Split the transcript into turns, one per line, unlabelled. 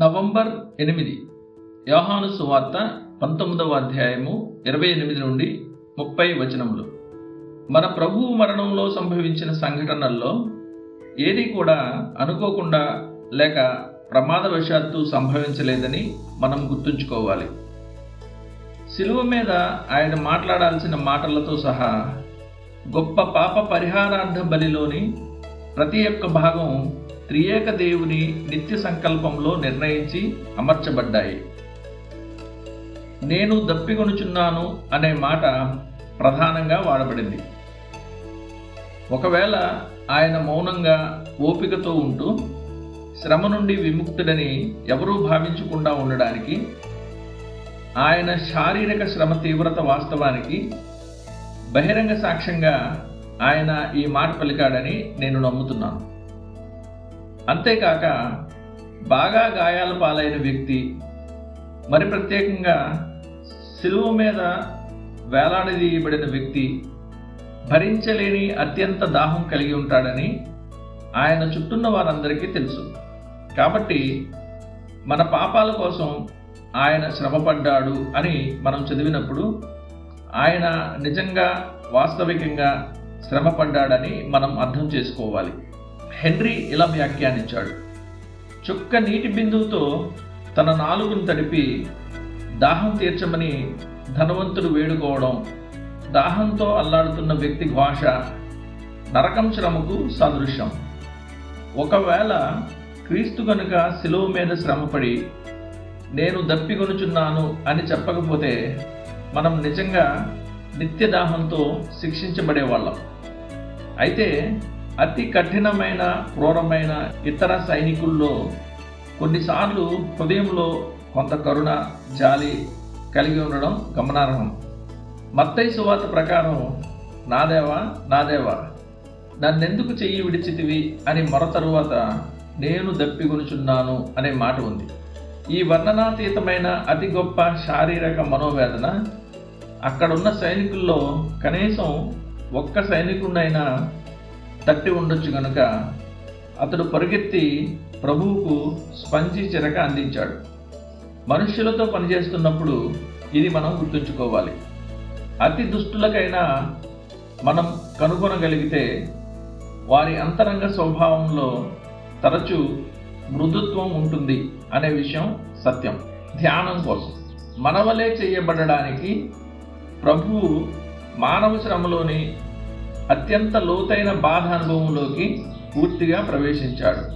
November ఎనిమిది. యోహాను సువార్త పంతొమ్మిదవ అధ్యాయము ఇరవై ఎనిమిది నుండి ముప్పై వచనములు. మన ప్రభువు మరణంలో సంభవించిన సంఘటనల్లో ఏది కూడా అనుకోకుండా లేక ప్రమాదవశాత్తు సంభవించలేదని మనం గుర్తుంచుకోవాలి. శిలువ మీద ఆయన మాట్లాడాల్సిన మాటలతో సహా గొప్ప పాప పరిహారార్థ బలిలోని ప్రతి ఒక్క భాగం త్రియేక దేవుని నిత్య సంకల్పంలో నిర్ణయించి అమర్చబడ్డాయి. నేను దప్పికొనుచున్నాను అనే మాట ప్రధానంగా వాడబడింది. ఒకవేళ ఆయన మౌనంగా ఓపికతో ఉంటూ శ్రమ నుండి విముక్తుడని ఎవరూ భావించకుండా ఉండడానికి ఆయన శారీరక శ్రమ తీవ్రత వాస్తవానికి బహిరంగ సాక్ష్యంగా ఆయన ఈ మాట పలికాడని నేను నమ్ముతున్నాను. అంతేకాక బాగా గాయాల పాలైన వ్యక్తి మరి ప్రత్యేకంగా సిలువ మీద వేలాడదీయబడిన వ్యక్తి భరించలేని అత్యంత దాహం కలిగి ఉంటాడని ఆయన చుట్టూన్న వారందరికీ తెలుసు. కాబట్టి మన పాపాల కోసం ఆయన శ్రమపడ్డాడు అని మనం చదివినప్పుడు ఆయన నిజంగా వాస్తవికంగా శ్రమపడ్డాడని మనం అర్థం చేసుకోవాలి. హెన్రీ ఇలా వ్యాఖ్యానించాడు. చుక్క నీటి బిందువుతో తన నాలుగును తడిపి దాహం తీర్చమని ధనవంతుడు వేడుకోవడం దాహంతో అల్లాడుతున్న వ్యక్తి భాష నరకం శ్రమకు సదృశ్యం. ఒకవేళ క్రీస్తు కనుక శిలువ మీద శ్రమపడి నేను దప్పిగొనుచున్నాను అని చెప్పకపోతే మనం నిజంగా నిత్య దాహంతో శిక్షించబడేవాళ్ళం. అయితే అతి కఠినమైన క్రూరమైన ఇతర సైనికుల్లో కొన్నిసార్లు హృదయంలో కొంత కరుణ జాలి కలిగి ఉండడం గమనార్హం. మత్తయి సువాత ప్రకారం నాదేవా నాదేవా నన్నెందుకు చెయ్యి విడిచితివి? అని మర తరువాత నేను దప్పిగొనుచున్నాను అనే మాట ఉంది. ఈ వర్ణనాతీతమైన అతి గొప్ప శారీరక మనోవేదన అక్కడున్న సైనికుల్లో కనీసం ఒక్క సైనికుడినైనా తట్టి ఉండొచ్చు గనుక అతడు పరుగెత్తి ప్రభువుకు స్పంజి చిరక అందించాడు. మనుష్యులతో పనిచేస్తున్నప్పుడు ఇది మనం గుర్తుంచుకోవాలి. అతి దుష్టులకైనా మనం కనుగొనగలిగితే వారి అంతరంగ స్వభావంలో తరచూ మృదుత్వం ఉంటుంది అనే విషయం సత్యం. ధ్యానం కోసం. మనవలే చేయబడడానికి ప్రభువు మానవ శ్రమలోని అత్యంత లోతైన బాధ అనుభవంలోకి పూర్తిగా ప్రవేశించాడు.